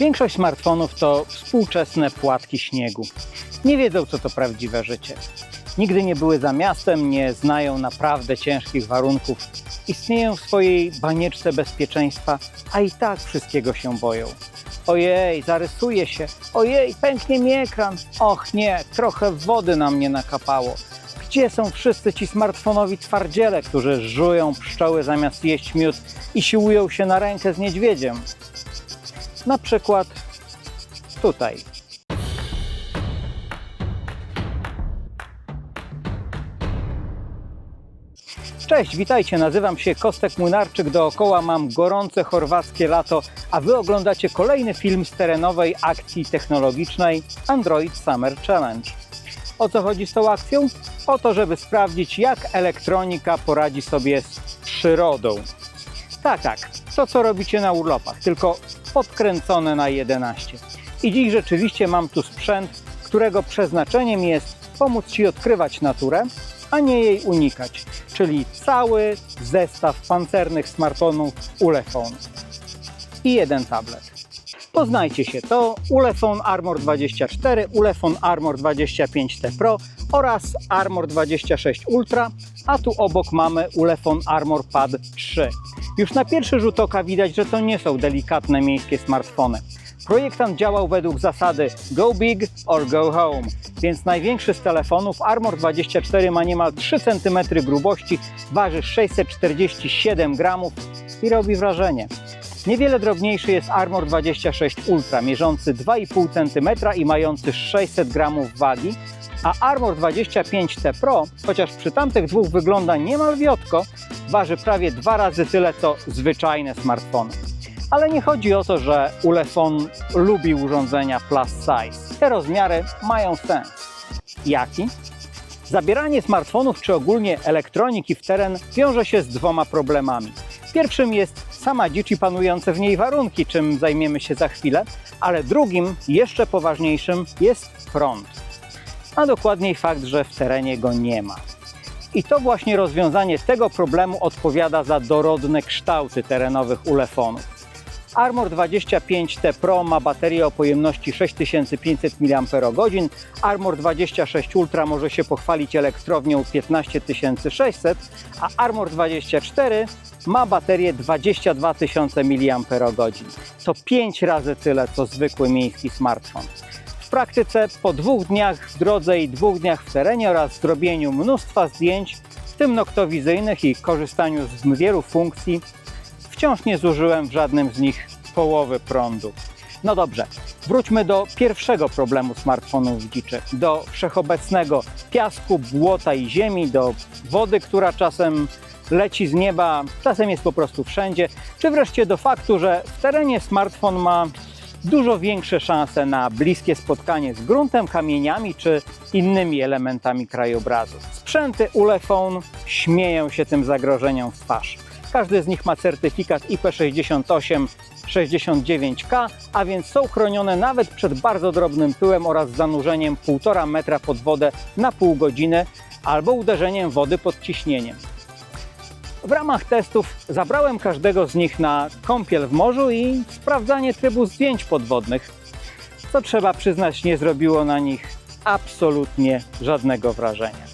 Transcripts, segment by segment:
Większość smartfonów to współczesne płatki śniegu. Nie wiedzą, co to prawdziwe życie. Nigdy nie były za miastem, nie znają naprawdę ciężkich warunków. Istnieją w swojej banieczce bezpieczeństwa, a i tak wszystkiego się boją. Ojej, zarysuje się. Ojej, pęknie mi ekran. Och nie, trochę wody na mnie nakapało. Gdzie są wszyscy ci smartfonowi twardziele, którzy żują pszczoły zamiast jeść miód i siłują się na rękę z niedźwiedziem? Na przykład tutaj. Cześć, witajcie, nazywam się Kostek Młynarczyk, dookoła mam gorące chorwackie lato, a Wy oglądacie kolejny film z terenowej akcji technologicznej Android Summer Challenge. O co chodzi z tą akcją? O to, żeby sprawdzić, jak elektronika poradzi sobie z przyrodą. Tak, tak, to co robicie na urlopach, tylko podkręcone na 11. I dziś rzeczywiście mam tu sprzęt, którego przeznaczeniem jest pomóc Ci odkrywać naturę, a nie jej unikać, czyli cały zestaw pancernych smartfonów Ulefone i jeden tablet. Poznajcie się, to Ulefone Armor 24, Ulefone Armor 25T Pro oraz Armor 26 Ultra, a tu obok mamy Ulefone Armor Pad 3. Już na pierwszy rzut oka widać, że to nie są delikatne miejskie smartfony. Projektant działał według zasady Go Big or Go Home, więc największy z telefonów Armor 24 ma niemal 3 cm grubości, waży 647 gramów i robi wrażenie. Niewiele drobniejszy jest Armor 26 Ultra, mierzący 2,5 cm i mający 600 gramów wagi, a Armor 25T Pro, chociaż przy tamtych dwóch wygląda niemal wiotko, waży prawie dwa razy tyle co zwyczajne smartfony. Ale nie chodzi o to, że Ulefone lubi urządzenia plus size. Te rozmiary mają sens. Jaki? Zabieranie smartfonów czy ogólnie elektroniki w teren wiąże się z dwoma problemami. Pierwszym jest sama dzicz i panujące w niej warunki, czym zajmiemy się za chwilę, ale drugim, jeszcze poważniejszym jest prąd. A dokładniej fakt, że w terenie go nie ma. I to właśnie rozwiązanie tego problemu odpowiada za dorodne kształty terenowych ulefonów. Armor 25T Pro ma baterię o pojemności 6500 mAh, Armor 26 Ultra może się pochwalić elektrownią 15600, a Armor 24 ma baterię 22 000 mAh. To 5 razy tyle co zwykły miejski smartfon. W praktyce po dwóch dniach w drodze i dwóch dniach w terenie oraz zrobieniu mnóstwa zdjęć, w tym noktowizyjnych i korzystaniu z wielu funkcji, wciąż nie zużyłem w żadnym z nich połowy prądu. No dobrze, wróćmy do pierwszego problemu smartfonów dziczy, do wszechobecnego piasku, błota i ziemi, do wody, która czasem leci z nieba, czasem jest po prostu wszędzie, czy wreszcie do faktu, że w terenie smartfon ma dużo większe szanse na bliskie spotkanie z gruntem, kamieniami czy innymi elementami krajobrazu. Sprzęty Ulefone śmieją się tym zagrożeniom w twarz. Każdy z nich ma certyfikat IP68 69K, a więc są chronione nawet przed bardzo drobnym pyłem oraz zanurzeniem 1,5 metra pod wodę na pół godziny albo uderzeniem wody pod ciśnieniem. W ramach testów zabrałem każdego z nich na kąpiel w morzu i sprawdzanie trybu zdjęć podwodnych. Co trzeba przyznać, nie zrobiło na nich absolutnie żadnego wrażenia.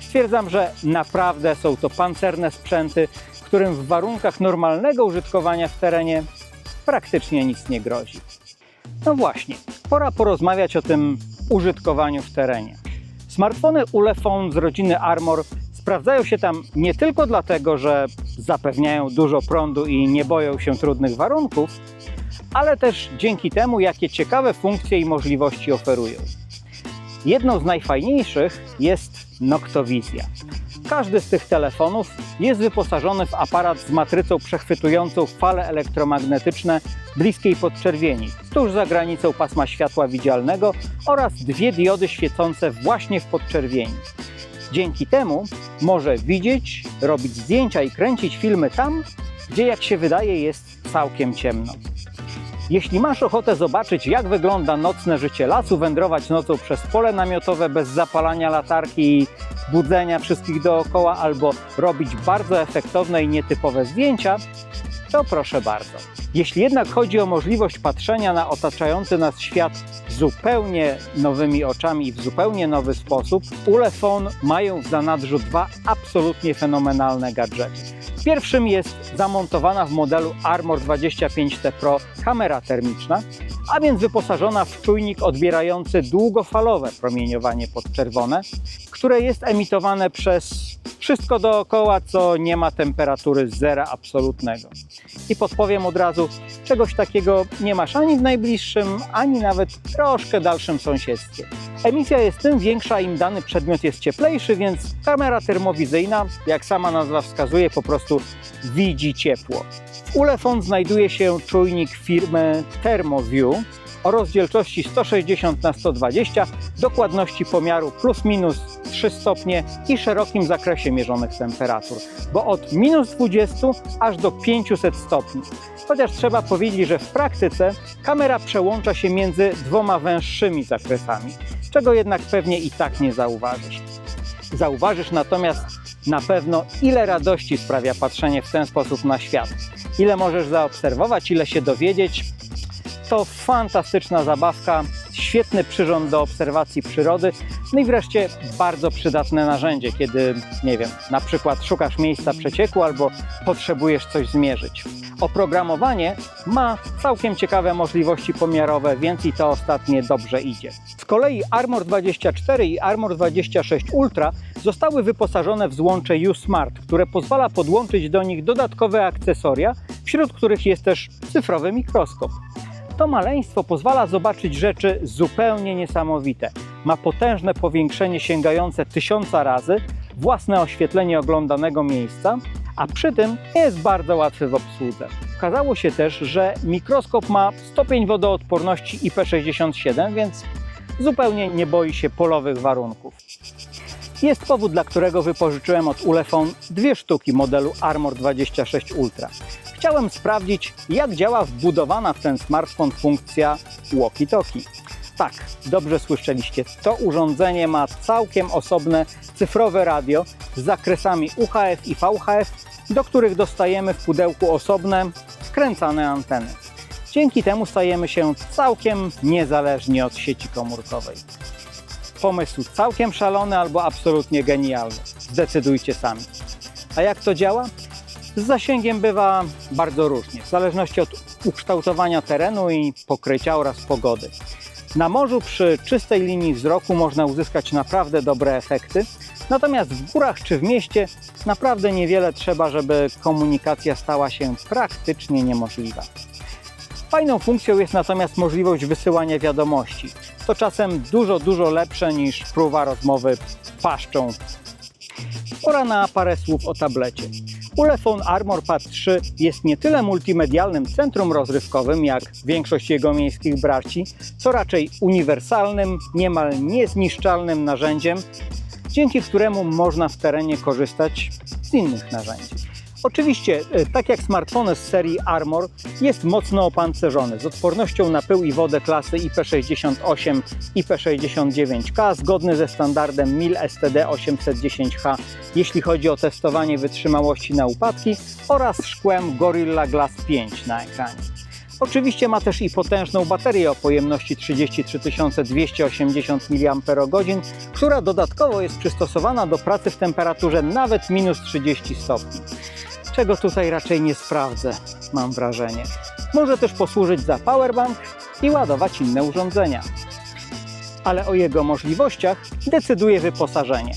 Stwierdzam, że naprawdę są to pancerne sprzęty, którym w warunkach normalnego użytkowania w terenie praktycznie nic nie grozi. No właśnie, pora porozmawiać o tym użytkowaniu w terenie. Smartfony Ulefone z rodziny Armor sprawdzają się tam nie tylko dlatego, że zapewniają dużo prądu i nie boją się trudnych warunków, ale też dzięki temu, jakie ciekawe funkcje i możliwości oferują. Jedną z najfajniejszych jest Noctowizja. Każdy z tych telefonów jest wyposażony w aparat z matrycą przechwytującą fale elektromagnetyczne bliskiej podczerwieni, tuż za granicą pasma światła widzialnego oraz dwie diody świecące właśnie w podczerwieni. Dzięki temu może widzieć, robić zdjęcia i kręcić filmy tam, gdzie jak się wydaje jest całkiem ciemno. Jeśli masz ochotę zobaczyć, jak wygląda nocne życie lasu, wędrować nocą przez pole namiotowe bez zapalania latarki i budzenia wszystkich dookoła, albo robić bardzo efektowne i nietypowe zdjęcia, to proszę bardzo. Jeśli jednak chodzi o możliwość patrzenia na otaczający nas świat zupełnie nowymi oczami i w zupełnie nowy sposób, Ulefone mają w zanadrzu dwa absolutnie fenomenalne gadżety. Pierwszym jest zamontowana w modelu Armor 25T Pro kamera termiczna, a więc wyposażona w czujnik odbierający długofalowe promieniowanie podczerwone, które jest emitowane przez wszystko dookoła, co nie ma temperatury zera absolutnego. I podpowiem od razu, czegoś takiego nie masz ani w najbliższym, ani nawet troszkę dalszym sąsiedztwie. Emisja jest tym większa, im dany przedmiot jest cieplejszy, więc kamera termowizyjna, jak sama nazwa wskazuje, po prostu widzi ciepło. W Ulefone znajduje się czujnik firmy ThermoView o rozdzielczości 160 na 120, dokładności pomiaru plus minus 3 stopnie i szerokim zakresie mierzonych temperatur, bo od minus 20 aż do 500 stopni. Chociaż trzeba powiedzieć, że w praktyce kamera przełącza się między dwoma węższymi zakresami, czego jednak pewnie i tak nie zauważysz. Zauważysz natomiast na pewno, ile radości sprawia patrzenie w ten sposób na świat. Ile możesz zaobserwować, ile się dowiedzieć. To fantastyczna zabawka, świetny przyrząd do obserwacji przyrody, no i wreszcie bardzo przydatne narzędzie, kiedy, nie wiem, na przykład szukasz miejsca przecieku albo potrzebujesz coś zmierzyć. Oprogramowanie ma całkiem ciekawe możliwości pomiarowe, więc i to ostatnie dobrze idzie. Z kolei Armor 24 i Armor 26 Ultra zostały wyposażone w złącze U-Smart, które pozwala podłączyć do nich dodatkowe akcesoria, wśród których jest też cyfrowy mikroskop. To maleństwo pozwala zobaczyć rzeczy zupełnie niesamowite. Ma potężne powiększenie sięgające tysiąca razy, własne oświetlenie oglądanego miejsca, a przy tym jest bardzo łatwy w obsłudze. Okazało się też, że mikroskop ma stopień wodoodporności IP67, więc zupełnie nie boi się polowych warunków. Jest powód, dla którego wypożyczyłem od Ulefone dwie sztuki modelu Armor 26 Ultra. Chciałem sprawdzić, jak działa wbudowana w ten smartfon funkcja walkie-talkie. Tak, dobrze słyszeliście, to urządzenie ma całkiem osobne cyfrowe radio z zakresami UHF i VHF, do których dostajemy w pudełku osobne, skręcane anteny. Dzięki temu stajemy się całkiem niezależni od sieci komórkowej. Pomysł całkiem szalony albo absolutnie genialny. Zdecydujcie sami. A jak to działa? Z zasięgiem bywa bardzo różnie, w zależności od ukształtowania terenu i pokrycia oraz pogody. Na morzu przy czystej linii wzroku można uzyskać naprawdę dobre efekty, natomiast w górach czy w mieście naprawdę niewiele trzeba, żeby komunikacja stała się praktycznie niemożliwa. Fajną funkcją jest natomiast możliwość wysyłania wiadomości. To czasem dużo, dużo lepsze niż próba rozmowy paszczą. Pora na parę słów o tablecie. Ulefone Armor Pad 3 jest nie tyle multimedialnym centrum rozrywkowym, jak większość jego miejskich braci, co raczej uniwersalnym, niemal niezniszczalnym narzędziem, dzięki któremu można w terenie korzystać z innych narzędzi. Oczywiście, e, tak jak smartfony z serii Armor, jest mocno opancerzony z odpornością na pył i wodę klasy IP68 IP69K, zgodny ze standardem MIL STD 810H, jeśli chodzi o testowanie wytrzymałości na upadki oraz szkłem Gorilla Glass 5 na ekranie. Oczywiście ma też i potężną baterię o pojemności 33 280 mAh, która dodatkowo jest przystosowana do pracy w temperaturze nawet minus 30 stopni czego tutaj raczej nie sprawdzę, mam wrażenie. Może też posłużyć za powerbank i ładować inne urządzenia. Ale o jego możliwościach decyduje wyposażenie.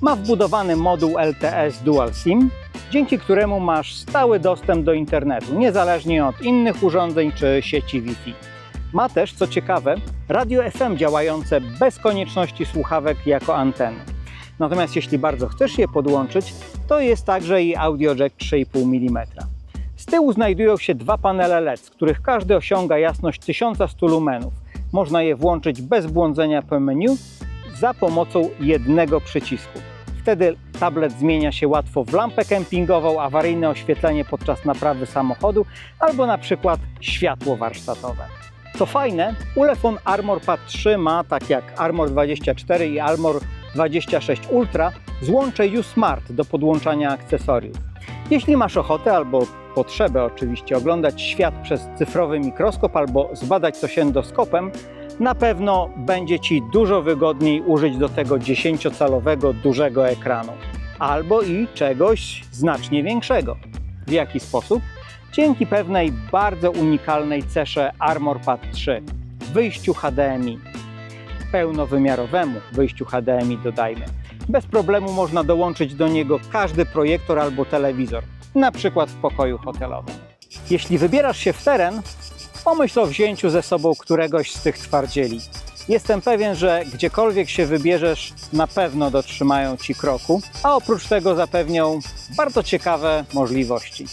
Ma wbudowany moduł LTS Dual SIM, dzięki któremu masz stały dostęp do internetu, niezależnie od innych urządzeń czy sieci Wi-Fi. Ma też, co ciekawe, radio FM działające bez konieczności słuchawek jako anteny. Natomiast jeśli bardzo chcesz je podłączyć, to jest także i audio jack 3,5 mm. Z tyłu znajdują się dwa panele LED, z których każdy osiąga jasność 1100 lumenów. Można je włączyć bez błądzenia po menu za pomocą jednego przycisku. Wtedy tablet zmienia się łatwo w lampę kempingową, awaryjne oświetlenie podczas naprawy samochodu albo na przykład światło warsztatowe. Co fajne, Ulefone Armor Pad 3 ma, tak jak Armor 24 i Armor 26 Ultra, złącze U-Smart do podłączania akcesoriów. Jeśli masz ochotę albo potrzebę oczywiście oglądać świat przez cyfrowy mikroskop albo zbadać coś endoskopem, na pewno będzie Ci dużo wygodniej użyć do tego 10-calowego dużego ekranu albo i czegoś znacznie większego. W jaki sposób? Dzięki pewnej bardzo unikalnej cesze ArmorPad 3, wyjściu HDMI, pełnowymiarowemu wyjściu HDMI dodajmy. Bez problemu można dołączyć do niego każdy projektor albo telewizor, na przykład w pokoju hotelowym. Jeśli wybierasz się w teren, pomyśl o wzięciu ze sobą któregoś z tych twardzieli. Jestem pewien, że gdziekolwiek się wybierzesz, na pewno dotrzymają Ci kroku, a oprócz tego zapewnią bardzo ciekawe możliwości.